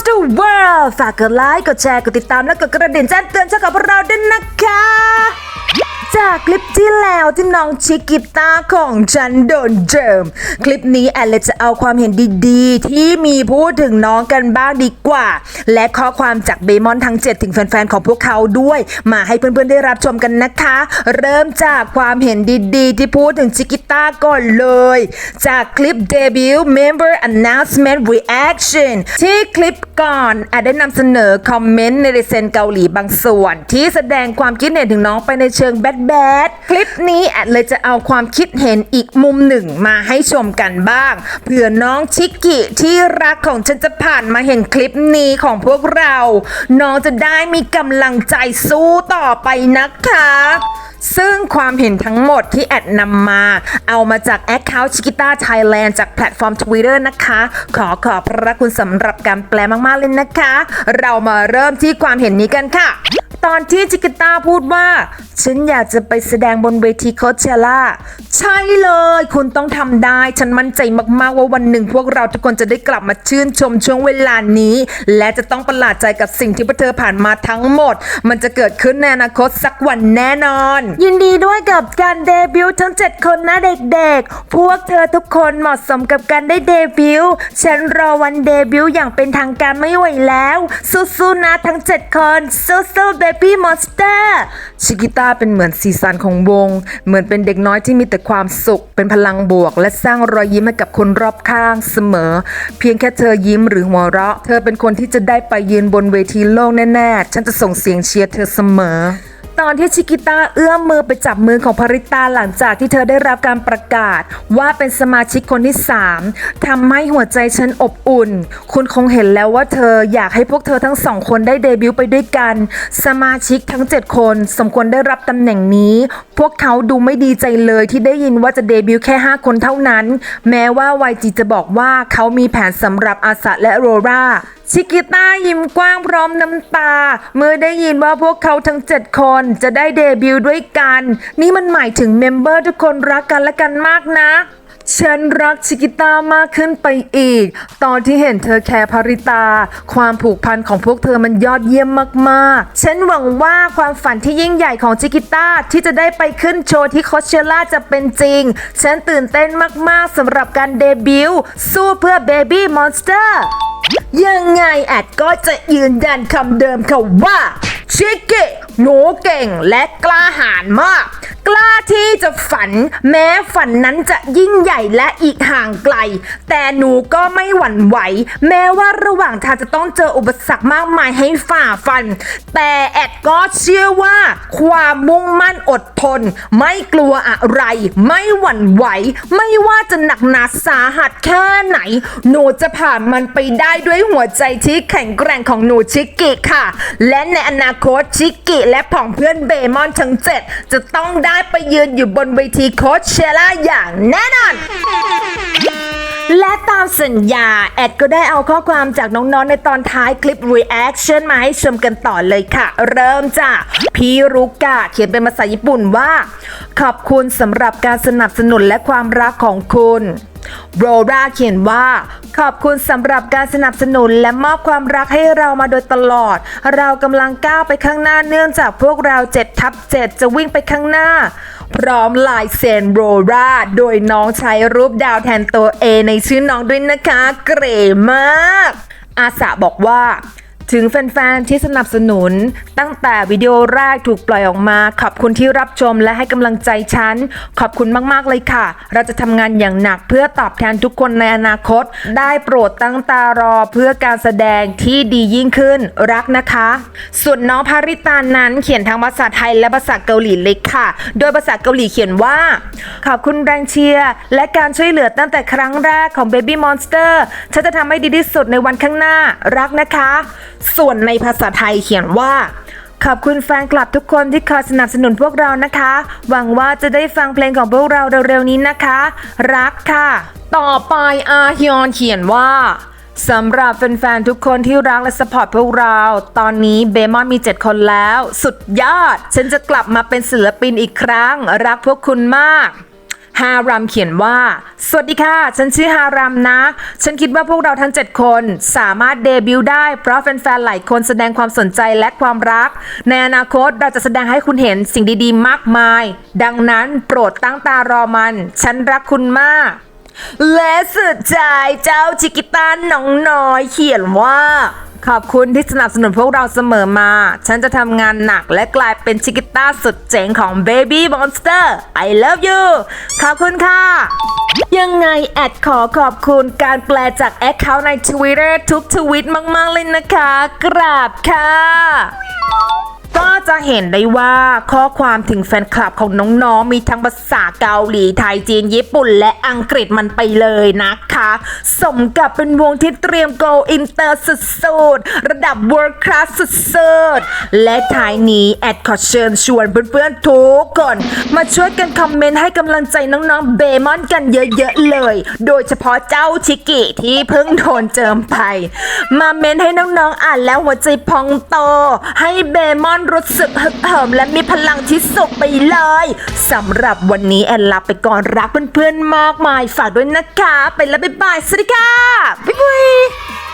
Monster World ฝากกดไลค์ กดแชร์ กดติดตาม และกดกระดิ่งแจ้งเตือนช่องของพวกเราด้วยนะคะ จากคลิปที่แล้วที่น้องชิกิต้าของฉันโดนเจิม คลิปนี้แอลเลจะเอาความเห็นดีๆ ที่มีพูดถึงน้องกันบ้างดีกว่า และข้อความจากเบมอนทั้ง 7 ถึงแฟนๆ ของพวกเขาด้วย มาให้เพื่อนๆได้รับชมกันนะคะ เริ่มจากความเห็นดีๆ ที่พูดถึงชิกิต้าก่อนเลย จากคลิปเดบิวต์ Member Announcement Reaction ที่คลิป ก่อนแอดได้นำเสนอคอมเมนต์ในเซนเกาหลีบางส่วน ที่แสดงความคิดเห็นถึงน้องไปในเชิงแบดแบดคลิปนี้แอดเลยจะเอาความคิดเห็นอีกมุมหนึ่งมาให้ชมกันบ้างเผื่อน้องชิกกิที่รักของฉันจะผ่านมาเห็นคลิปนี้ของพวกเรา น้องจะได้มีกำลังใจสู้ต่อไปนะคะ ซึ่งความเห็นทั้งหมดที่แอดนำมา เอามาจาก Account Chiquita Thailand จากแพลตฟอร์ม Twitter นะคะ ขอขอบพระคุณสำหรับการแปลมากๆเลยนะคะ เรามาเริ่มที่ความเห็นนี้กันค่ะ ตอนที่จิกิต้าพูดว่า ฉันอยากจะไปแสดงบนเวทีโคเชล่าใช่เลย คุณต้องทำได้ ฉันมั่นใจมากๆว่าวันหนึ่ง พวกเราทุกคนจะได้กลับมาชื่นชมช่วงเวลานี้ และจะต้องประหลาดใจกับสิ่งที่พวกเธอผ่านมาทั้งหมด มันจะเกิดขึ้นในอนาคตสักวันแน่นอน ยินดีด้วยกับการเดบิวต์ทั้ง 7 คนนะเด็กๆ พวกเธอทุกคนเหมาะสมกับการได้เดบิวต์ฉันรอวันเดบิวต์อย่างเป็นทางการไม่ไหวแล้ว สู้ๆนะทั้ง 7 คนสู้ๆเบบี้มอนสเตอร์ชิกิต้าเป็นเหมือนสีสันของวง เหมือนเป็นเด็กน้อยที่มีแต่ความสุข เป็นพลังบวก และสร้างรอยยิ้มให้กับคนรอบข้างเสมอ เพียงแค่เธอยิ้มหรือหัวเราะ เธอเป็นคนที่จะได้ไปยืนบนเวทีโลกแน่ๆ ฉันจะส่งเสียงเชียร์เธอเสมอ ตอนที่ชิกิต้าเอื้อมมือไปจับมือของภริตาหลังจากที่เธอได้รับการประกาศ ว่าเป็นสมาชิกคนที่ 3ทำให้หัวใจฉันอบอุ่น คุณคงเห็นแล้วว่าเธออยากให้พวกเธอทั้งสองคนได้เดบิวต์ไปด้วยกัน สมาชิกทั้ง 7 คนสมควรได้รับตำแหน่งนี้ พวกเขาดูไม่ดีใจเลยที่ได้ยินว่าจะเดบิวต์แค่ 5 คนเท่านั้น แม้ว่า YG จะบอกว่าเขามีแผนสำหรับอาสะและโรรา ชิกิต้ายิ้มกว้างพร้อมน้ำตา เมื่อได้ยินว่าพวกเขาทั้ง 7 คนจะได้เดบิวต์ด้วยกัน นี่มันหมายถึงเมมเบอร์ทุกคนรักกันและกันมากนะ ฉันรักชิกิต้ามากขึ้นไปอีก ตอนที่เห็นเธอแคร์ภริตา ความผูกพันของพวกเธอมันยอดเยี่ยมมากๆ ฉันหวังว่าความฝันที่ยิ่งใหญ่ของชิกิต้าที่จะได้ไปขึ้นโชว์ที่โคเชล่าจะเป็นจริง ฉันตื่นเต้นมากๆสำหรับการเดบิวต์สู้เพื่อ Baby Monster ยังไงแอดก็จะยืนยันคำเดิมค่ะว่าชิกกี้หนูเก่งและกล้าหาญมาก กล้าที่จะฝัน แม้ฝันนั้นจะยิ่งใหญ่และอีกห่างไกล แต่หนูก็ไม่หวั่นไหว แม้ว่าระหว่างทางจะต้องเจออุปสรรคมากมายให้ฝ่าฟัน แต่แอดก็เชื่อว่า ความมุ่งมั่นอดทน ไม่กลัวอะไร ไม่หวั่นไหว ไม่ว่าจะหนักหนาสาหัสแค่ไหน หนูจะผ่านมันไปได้ด้วยหัวใจที่แข็งแกร่งของหนูชิกกิค่ะ และในอนาคตชิกกิและผองเพื่อนเบมอนทั้งเจ็ดจะต้องได้ไปยืนอยู่บนเวทีโคชเชล่าอย่างแน่นอน และตามสัญญา แอดก็ได้เอาข้อความจากน้องๆ ในตอนท้ายคลิป reaction มาให้ชมกันต่อเลยค่ะ เริ่มจากพี่รุกะเขียนเป็นภาษาญี่ปุ่นว่า ขอบคุณสำหรับการสนับสนุนและความรักของคุณ โรราเขียนว่า ขอบคุณสำหรับการสนับสนุนและมอบความรักให้เรามาโดยตลอด เรากำลังก้าวไปข้างหน้าเนื่องจากพวกเรา7ทับ7จะวิ่งไปข้างหน้า พร้อมลายเซ็นโรราโดยน้องใช้รูปดาวแทนตัว A ในชื่อน้องด้วยนะคะ เก๋มาก อาสาบอกว่า ถึงแฟนๆที่สนับสนุน ตั้งแต่วิดีโอแรกถูกปล่อยออกมา ขอบคุณที่รับชมและให้กำลังใจฉัน ขอบคุณมากๆเลยค่ะ เราจะทำงานอย่างหนักเพื่อตอบแทนทุกคนในอนาคต ได้โปรดตั้งตารอเพื่อการแสดงที่ดียิ่งขึ้นรักนะคะ ส่วนน้องภาริตานั้นเขียนทั้งภาษาไทยและภาษาเกาหลีเลยค่ะ โดยภาษาเกาหลีเขียนว่า ขอบคุณแรงเชียร์และการช่วยเหลือตั้งแต่ครั้งแรกของ Baby Monster ฉันจะทำให้ดีที่สุดในวันข้างหน้ารักนะคะส่วนในภาษาไทยเขียนว่าขอบคุณแฟนคลับทุกคนที่คอยสนับสนุนพวกเรานะคะ หวังว่าจะได้ฟังเพลงของพวกเราเร็วๆนี้นะคะ รักค่ะ ต่อไปอาฮยอนเขียนว่าสำหรับแฟนๆทุกคนที่รักและสปอร์ตพวกเรา ตอนนี้เบมอนมี 7 คนแล้ว สุดยอด ฉันจะกลับมาเป็นศิลปินอีกครั้ง รักพวกคุณมาก ฮารัมเขียนว่า สวัสดีค่ะ ฉันชื่อฮารัมนะ ฉันคิดว่าพวกเราทั้ง 7 คนสามารถเดบิวต์ได้ เพราะแฟนๆ หลายคนแสดงความสนใจและความรัก ในอนาคตเราจะแสดงให้คุณเห็นสิ่งดีๆ มากมาย ดังนั้นโปรดตั้งตารอมัน ฉันรักคุณมากและสุดท้ายเจ้าชิกิต้าน้องน้อยเขียนว่า ขอบคุณที่สนับสนุนพวกเราเสมอมา ฉันจะทำงานหนักและกลายเป็นชิกิต้าสุดเจ๋งของ Baby Monster I love you ขอบคุณค่ะ ยังไงแอดขอขอบคุณการแปลจากแอคเคาท์ใน Twitter ทุกทวิตมาก ๆ เลยนะคะ กราบค่ะก็ จะเห็นได้ว่าข้อความถึงแฟนคลับของน้องๆ มีทั้งภาษาเกาหลีไทยจีน ญี่ปุ่น และอังกฤษมันไปเลยนะคะ สมกับเป็นวงที่เตรียม go inter สุดๆ ระดับ world class สุดๆ และท้ายนี้ แอดขอเชิญชวนเพื่อนๆ ทุกคน มาช่วยกันคอมเมนต์ให้กำลังใจน้องๆ เบมอนกันเยอะๆเลย โดยเฉพาะเจ้าชิกิที่เพิ่งโดนเจิมไป มาเมนให้น้องๆ อ่านแล้วหัวใจพองโต ให้เบมอนรู้สึกฮึกเหิมและมีพลังที่สุดไปเลยสำหรับวันนี้แอนลาไปก่อนรักเพื่อนๆมากมาย ฝากด้วยนะคะ ไปแล้วบ๊ายบายสวัสดีค่ะ บ๊ายบาย